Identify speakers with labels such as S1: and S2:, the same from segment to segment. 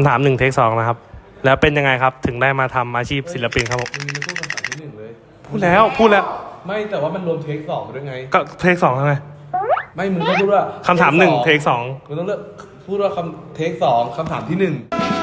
S1: ำถามหนึ่งเทคสองนะครับ แล้วเป็นยังไงครับถึงได้มาทำอาชีพศิลปินครับผม
S2: มึงพูดคำถามที่หนึ่งเลย
S1: พูดแล้วพูดแล้ว
S2: ไม่แต่ว่ามันรวมเทคสองไปด้วยไง
S1: ก็เทคสองทำไม
S2: ไม่มึงต้องพูดว่า
S1: คำถามหนึ่งเทคสอง
S2: มึงต้องเลือกพูดว่าคำเทคสองคำถามที่หนึ่ง
S3: สิ่ง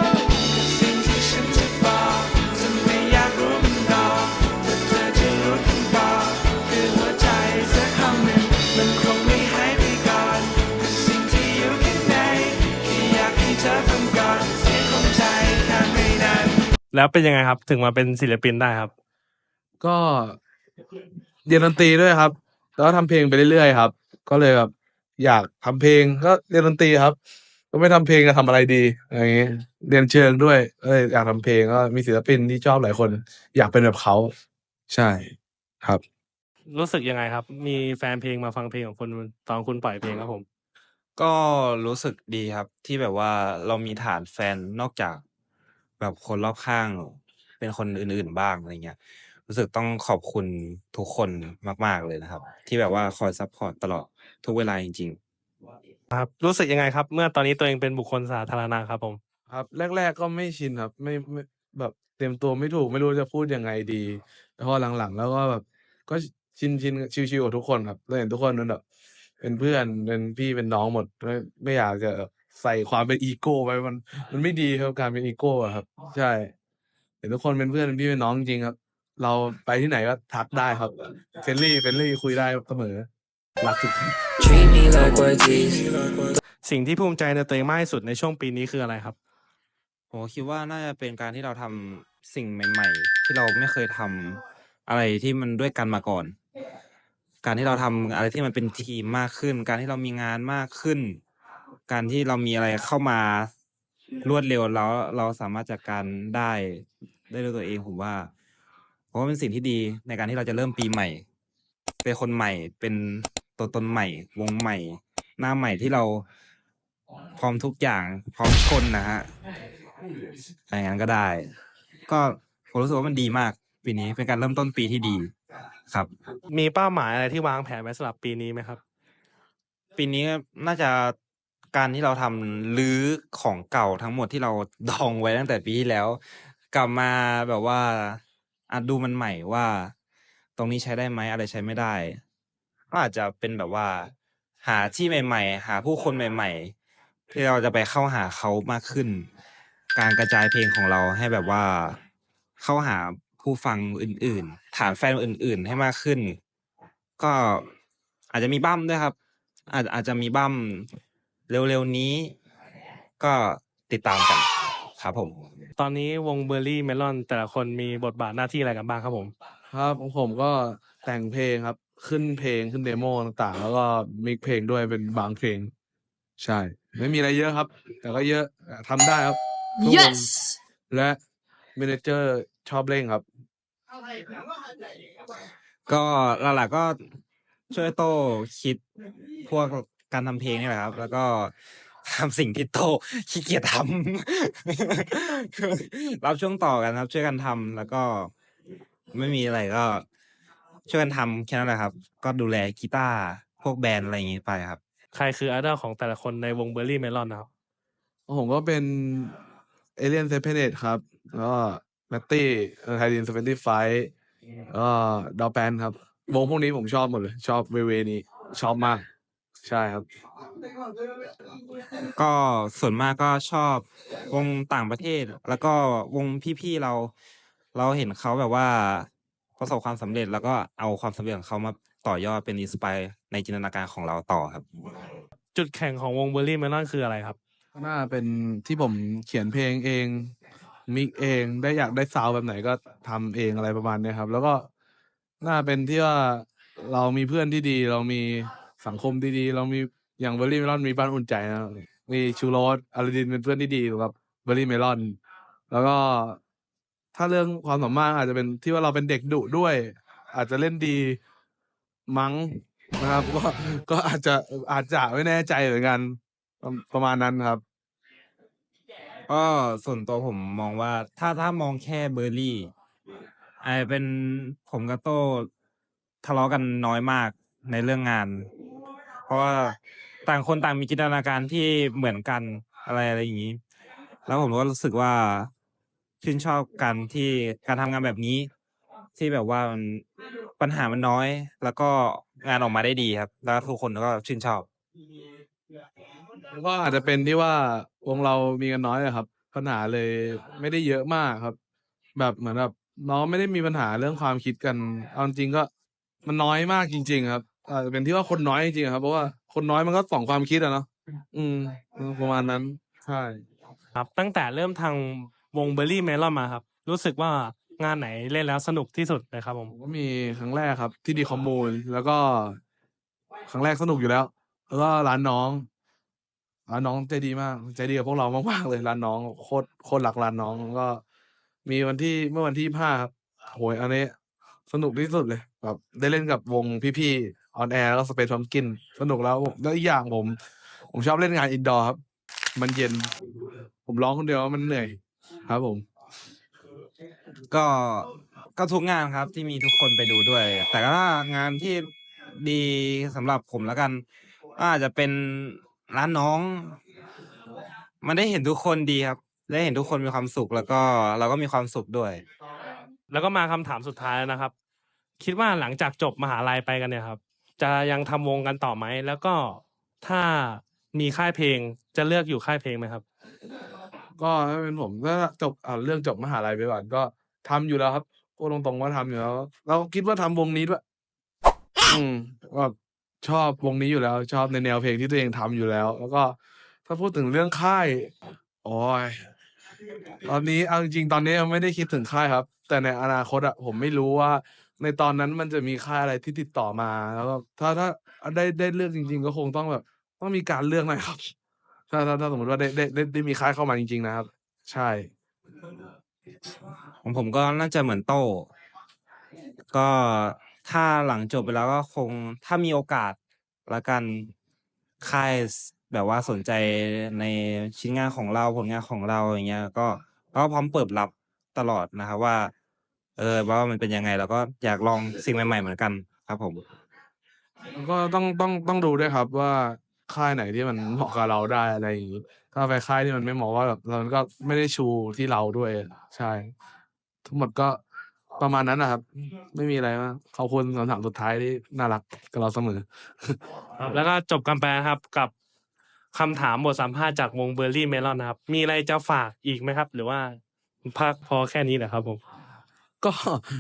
S3: แล้
S1: วเป็นยังไงครับ ถึงมาเป็นศิลปินได้ครับ
S2: ก็เรียนดนตรีด้วยครับ แล้วก็ทำเพลงไปเรื่อยๆครับ ก็เลยแบบ อยากทำเพลงก็เรียนดนตรีครับ ก็ไม่ทำเพลงจะทำอะไรดีอะไรอย่างเงี้ยเรียนเชิงด้วยเอ้ยอยากทำเพลงก็มีศิลปินที่ชอบหลายคน อยากเป็นแบบเขาใช่ครับ
S1: รู้สึกยังไงครับ มีแฟนเพลงมาฟังเพลงของคุณตอนคุณปล่อยเพลงครับผม
S4: ก็รู้สึกดีครับที่แบบว่าเรามีฐานแฟนนอกจาก แบบคนรอบข้าง เป็นคนอื่นๆบ้างอะไรเงี้ยรู้สึกต้องขอบคุณทุกคนมาก ๆเลยนะครับ ที่แบบว่าคอยซัพพอร์ตตลอดทุกเวลาจริง ๆ
S1: ครับ รู้สึกยังไงครับ เมื่อตอนนี้ตัวเองเป็นบุคคลสาธารณะครับผม
S2: ครับ แรก ๆก็ไม่ชินครับ ไม่ไม่แบบเตรียมตัวไม่ถูกไม่รู้จะพูดยังไงดีแล้วพอหลังๆ แล้วก็แบบก็ชินชินชิวๆกับทุกคนครับแล้วเห็นทุกคนมันแบบเป็นเพื่อนเป็นพี่เป็นน้องหมดไม่ไม่อยากจะ ใส่ความเป็นอีโก้ไปมัน มันไม่ดีครับการเป็นอีโก้อะครับ ใช่เห็นทุกคนเป็นเพื่อนเป็นพี่เป็นน้องจริงๆครับ เราไปที่ไหนก็ทักได้ครับเฟรนลี่เฟรนลี่คุยได้เสมอรักทุกคน
S3: Treat me like what these
S1: สิ่งที่ภูมิใจในตัวเองมากที่สุดในช่วงปีนี้คืออะไรครับ
S4: ผมคิดว่าน่าจะเป็นการที่เราทำสิ่งใหม่ ๆ ที่เราไม่เคยทำอะไรที่มันด้วยกันมาก่อน การที่เราทำอะไรที่มันเป็นทีมมากขึ้น การที่เรามีงานมากขึ้น การที่เรามีอะไรเข้ามารวดเร็วแล้วเราสามารถจัดการได้ได้ด้วยตัวเองผมว่าเพราะว่าเป็นสิ่งที่ดีในการที่เราจะเริ่มปีใหม่ เป็นคนใหม่เป็นตัวตนใหม่ วงใหม่ หน้าใหม่ที่เราพร้อมทุกอย่างพร้อมชนนะฮะอะไรอย่างนั้นก็ได้ ก็ผมรู้สึกว่ามันดีมาก ปีนี้เป็นการเริ่มต้นปีที่ดีครับ
S1: มีเป้าหมายอะไรที่วางแผนไว้สำหรับปีนี้ไหมครับ
S4: ปีนี้น่าจะ การที่เราทำรื้อของเก่าทั้งหมดที่เราดองไว้ตั้งแต่ปีที่แล้ว กลับมาแบบว่าอาจดูมันใหม่ว่า ตรงนี้ใช้ได้ไหมอะไรใช้ไม่ได้ ก็อาจจะเป็นแบบว่า หาที่ใหม่ ๆ หาผู้คนใหม่ ๆ ที่เราจะไปเข้าหาเขามากขึ้น การกระจายเพลงของเราให้แบบว่า เข้าหาผู้ฟังอื่น ๆ ฐานแฟนอื่น ๆ ให้มากขึ้น ก็อาจจะมีบั้มด้วยครับ อาจอาจจะมีบั้ม เร็วๆนี้ก็ติดตามกันครับผม
S1: ตอนนี้วงเบอร์รี่เมลอน แต่ละคนมีบทบาทหน้าที่อะไรกันบ้างครับผม
S2: ครับของผมก็แต่งเพลงครับ ขึ้นเพลงขึ้นเดโมต่างๆ แล้วก็มิกเพลงด้วยเป็นบางเพลง ใช่ ไม่มีอะไรเยอะครับ แต่ก็เยอะทำได้ครับทุกวง
S5: Yes
S2: และเมเนเจอร์ชอบเล่งครับ
S4: ก็หลักๆก็ช่วยโต้คิดพวก การทำเพลงนี่แหละครับ แล้วก็ทำสิ่งที่โต้ขี้เกียจทำรับช่วงต่อกันครับ ช่วยกันทำแล้วก็ไม่มีอะไรก็ ช่วยกันทำแค่นั้นแหละครับ ก็ดูแลกีตาร์พวกแบรนด์อะไรอย่างงี้ไปครับ
S1: ใครคือไอดอลของแต่ละคนในวงเบอร์รี่เมลอนนะครับ
S2: ผมก็เป็นเอเลียนเซเพเนตครับ แล้วก็แมตตี้ไทดินเซเวนตี้ไฟก็ดอแปนครับ วงพวกนี้ผมชอบหมดเลย ชอบเวเวนี้ชอบมาก ใช่ครับ
S4: ก็ส่วนมากก็ชอบวงต่างประเทศ แล้วก็วงพี่ๆเรา เราเห็นเขาแบบว่าประสบความสำเร็จแล้วก็เอาความสำเร็จของเขามาต่อยอดเป็นอินสปายในจินตนาการของเราต่อครับ
S1: จุดแข่งของวงเบอร์รี่เมลอนคืออะไรครับ
S2: น่าเป็นที่ผมเขียนเพลงเองมิกเองได้อยากได้ซาวด์แบบไหนก็ทำเองอะไรประมาณเนี้ยครับ แล้วก็น่าเป็นที่ว่าเรามีเพื่อนที่ดี เรามี สังคมที่ดีเรามีอย่างเบอร์รี่เมลอนมีบ้านอุ่นใจนะมีชูโรสอาราดินเป็นเพื่อนที่ดีสำหรับเบอร์รี่เมลอน แล้วก็ถ้าเรื่องความสามารถอาจจะเป็นที่ว่าเราเป็นเด็กดุด้วย อาจจะเล่นดีมั้งนะครับ ก็ก็อาจจะอาจจะไม่แน่ใจเหมือนกัน ประมาณนั้นครับ
S4: ก็ส่วนตัวผมมองว่า ถ้าถ้ามองแค่เบอร์รี่ไอเป็นผมกับโต้ทะเลาะกันน้อยมากในเรื่องงาน ราะว่าต่างคนต่างมีจินตนาการที่เหมือนกันอะไรอะไรอย่างนี้ แล้วผมก็รู้สึกว่าชื่นชอบการที่การทำงานแบบนี้ ที่แบบว่ามันปัญหามันน้อย แล้วก็งานออกมาได้ดีครับ แล้วทุกคนก็ชื่นชอบ
S2: แล้วก็อาจจะเป็นที่ว่าวงเรามีกันน้อยอะครับ ปัญหาเลยไม่ได้เยอะมากครับ แบบเหมือนแบบน้องไม่ได้มีปัญหาเรื่องความคิดกันเอาจริงก็มันน้อยมากจริง ๆ ครับ อาจจะเป็นที่ว่าคนน้อยจริงๆครับเพราะว่าคนน้อยมันก็สองความคิดอะเนาะอืมประมาณนั้นใช่
S1: ครับ ตั้งแต่เริ่มทางวงเบอร์รี่เมลอนมาครับ รู้สึกว่างานไหนเล่นแล้วสนุกที่สุดเลยครับผม
S2: ผมก็มีครั้งแรกครับที่ดีคอมมูนแล้วก็ครั้งแรกสนุกอยู่แล้ว แล้วก็ร้านน้องร้านน้องใจดีมาก ใจดีกับพวกเรามากๆเลยร้านน้องโคตรโคตรหลักร้านน้องแล้วก็ มีวันที่เมื่อวันที่ห้าครับโหยอันนี้สนุกที่สุดเลยแบบได้เล่นกับวงพี่ๆ ออนแอร์แล้วก็สเปซพร้อมกิน สนุกแล้วผมแล้วอีกอย่างผม ผมชอบเล่นงานอินดอร์ครับ มันเย็น ผมร้องคนเดียวมันเหนื่อย ครับผม
S4: ก็ก็ทุกงานครับที่มีทุกคนไปดูด้วย แต่ก็ถ้างานที่ดีสำหรับผมแล้วกันก็อาจจะเป็นร้านน้อง มันได้เห็นทุกคนดีครับ ได้เห็นทุกคนมีความสุขแล้วก็เราก็มีความสุขด้วย
S1: แล้วก็มาคำถามสุดท้ายแล้วนะครับ คิดว่าหลังจากจบมหาลัยไปกันเนี่ยครับ จะยังทำวงกันต่อไหม แล้วก็ถ้ามีค่ายเพลงจะเลือกอยู่ค่ายเพลงไหมครับ
S2: ก็ถ้าเป็นผมถ้าจบอ่าเรื่องจบมหาลัยไปก่อนก็ทำอยู่แล้วครับพูดตรงๆว่าทำอยู่แล้วเราคิดว่าทำวงนี้ด้วยอืมก็ชอบวงนี้อยู่แล้ว ชอบในแนวเพลงที่ตัวเองทำอยู่แล้ว แล้วก็ถ้าพูดถึงเรื่องค่ายโอ้ยตอนนี้เอาจริงๆตอนนี้ยังไม่ได้คิดถึงค่ายครับ แต่ในอนาคตอะผมไม่รู้ว่า ในตอนนั้นมันจะมีค่ายอะไรที่ติดต่อมา แล้วก็ถ้าถ้าได้ได้เลือกจริง ๆ ก็คงต้องแบบ ต้องมีการเลือกหน่อยครับ ถ้าถ้าถ้าสมมติว่าได้ได้ได้ได้มีค่ายเข้ามาจริง ๆ นะครับ ใช่
S4: ของผมก็น่าจะเหมือนโต้ก็ถ้าหลังจบไปแล้วก็คงถ้ามีโอกาสละกันค่ายแบบว่าสนใจในชิ้นงานของเราผลงานของเราอย่างเงี้ย ก็ก็พร้อมเปิดรับตลอดนะครับว่า เออว่ามันเป็นยังไงแล้วก็อยากลองสิ่งใหม่ๆเหมือนกันครับผม
S2: แล้วก็ต้องต้องต้องดูด้วยครับว่าค่ายไหนที่มันเหมาะกับเราได้อะไรอย่างนี้ถ้าไปค่ายที่มันไม่เหมาะว่าแบบเราก็ไม่ได้ชูที่เราด้วย ใช่ ทั้งหมดก็ประมาณนั้นนะครับ ไม่มีอะไรมากขอบคุณคำถามสุดท้ายที่น่ารักกับเราเสมอ
S1: ครับแล้วก็จบกันไปนะครับกับคำถามบทสัมภาษณ์จากวงเบอร์รี่เมลอนนะครับ มีอะไรจะฝากอีกไหมครับ หรือว่าพักพอแค่นี้แหละครับผม
S2: ก็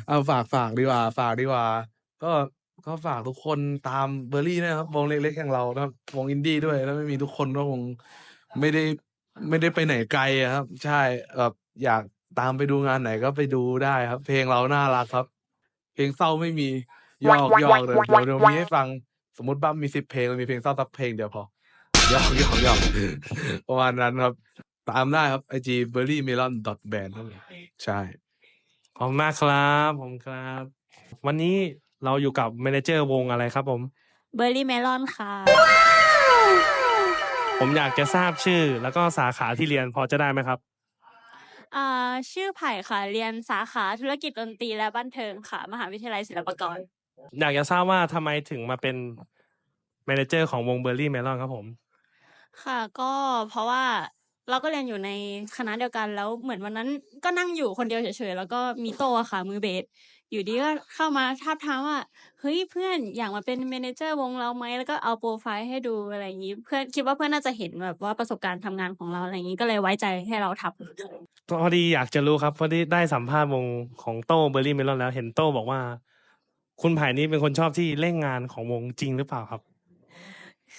S2: เอาฝากฝากดีกว่า ฝากดีกว่า ก็ก็ฝากทุกคนตามเบอร์รี่นะครับวงเล็กๆอย่างเรานะครับวงอินดี้ด้วยถ้าไม่มีทุกคนก็คงไม่ได้ไม่ได้ไปไหนไกลอะครับ ใช่แบบอยากตามไปดูงานไหนก็ไปดูได้ครับ เพลงเราน่ารักครับ เพลงเศร้าไม่มียอกยอกเลยเดี๋ยวเดี๋ยวมีให้ฟังสมมติบ้ามีสิบเพลงเรามีเพลงเศร้าสักเพลงเดียวพอยอกยอกยอกประมาณนั้นครับ ตามได้ครับ ig berrymelon band ครับผมใช่
S1: ขอบคุณมากครับผมครับ วันนี้เราอยู่กับเมเนเจอร์วงอะไรครับผม
S5: เบอร์รี่เมลอนค่ะ
S1: ผมอยากจะทราบชื่อแล้วก็สาขาที่เรียนพอจะได้ไหมครับ
S5: อ่า ชื่อไผ่ค่ะ เรียนสาขาธุรกิจดนตรีและบันเทิงค่ะ มหาวิทยาลัยศิลปากร
S1: อยากจะทราบว่าทำไมถึงมาเป็นเมเนเจอร์ของวงเบอร์รี่เมลอนครับผม
S5: ค่ะ ก็เพราะว่า เราก็เรียนอยู่ในคณะเดียวกันแล้วเหมือนวันนั้นก็นั่งอยู่คนเดียวเฉยๆแล้วก็มีโตอะค่ะมือเบสอยู่ดีก็เข้ามาทาบทามว่าเฮ้ยเพื่อนอยากมาเป็นเมนเจอร์วงเราไหมแล้วก็เอาโปรไฟล์ให้ดูอะไรอย่างนี้เพื่อนคิดว่าเพื่อนน่าจะเห็นแบบว่าประสบการณ์ทำงานของเราอะไรอย่างนี้ก็เลยไว้ใจให้เราทำ
S1: พอดีอยากจะรู้ครับพอดีได้สัมภาษณ์วงของโต้เบอร์รี่เมลอนแล้วเห็นโต้บอกว่า คุณไผ่นี่เป็นคนชอบที่เล่นงานของวงจริงหรือเปล่าครับ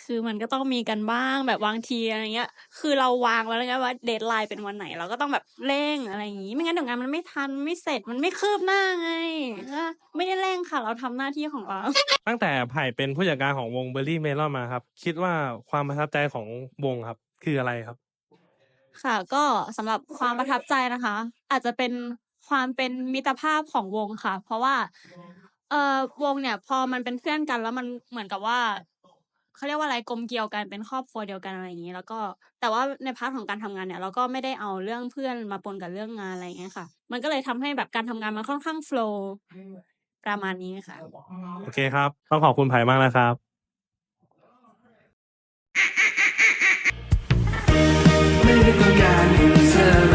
S5: คือมันก็ต้องมีกันบ้างแบบบางทีอะไรเงี้ย คือเราวางไว้แล้วไงว่าเดทไลน์เป็นวันไหนเราก็ต้องแบบเร่งอะไรอย่างงี้ไม่งั้นเดี๋ยวงานมันไม่ทันไม่เสร็จมันไม่คืบหน้าไงอะไม่ได้เร่งค่ะ เราทำหน้าที่ของเรา
S1: ตั้งแต่ไผ่เป็นผู้จัดการของวงเบอร์รี่เมลอนมาครับ คิดว่าความประทับใจของวงครับ คืออะไรครับ
S5: ค่ะก็สำหรับความประทับใจนะคะ อาจจะเป็นความเป็นมิตรภาพของวงค่ะ เพราะว่าเอ่อวงเนี่ย พอมันเป็นเพื่อนกันแล้วมันเหมือนกับว่า เขาเรียกว่าอะไรกลมเกลียวกันเป็นครอบครัวเดียวกันอะไรอย่างนี้ แล้วก็แต่ว่าในพาร์ทของการทำงานเนี่ย เราก็ไม่ได้เอาเรื่องเพื่อนมาปนกับเรื่องงานอะไรอย่างเงี้ยค่ะ มันก็เลยทำให้แบบการทำงานมันค่อนข้างโฟล์ประมาณนี้ค่ะ
S1: โอเคครับ ต้องขอบคุณไผ่มากนะครับ
S3: ไม่ได้ต้องการให้เธอ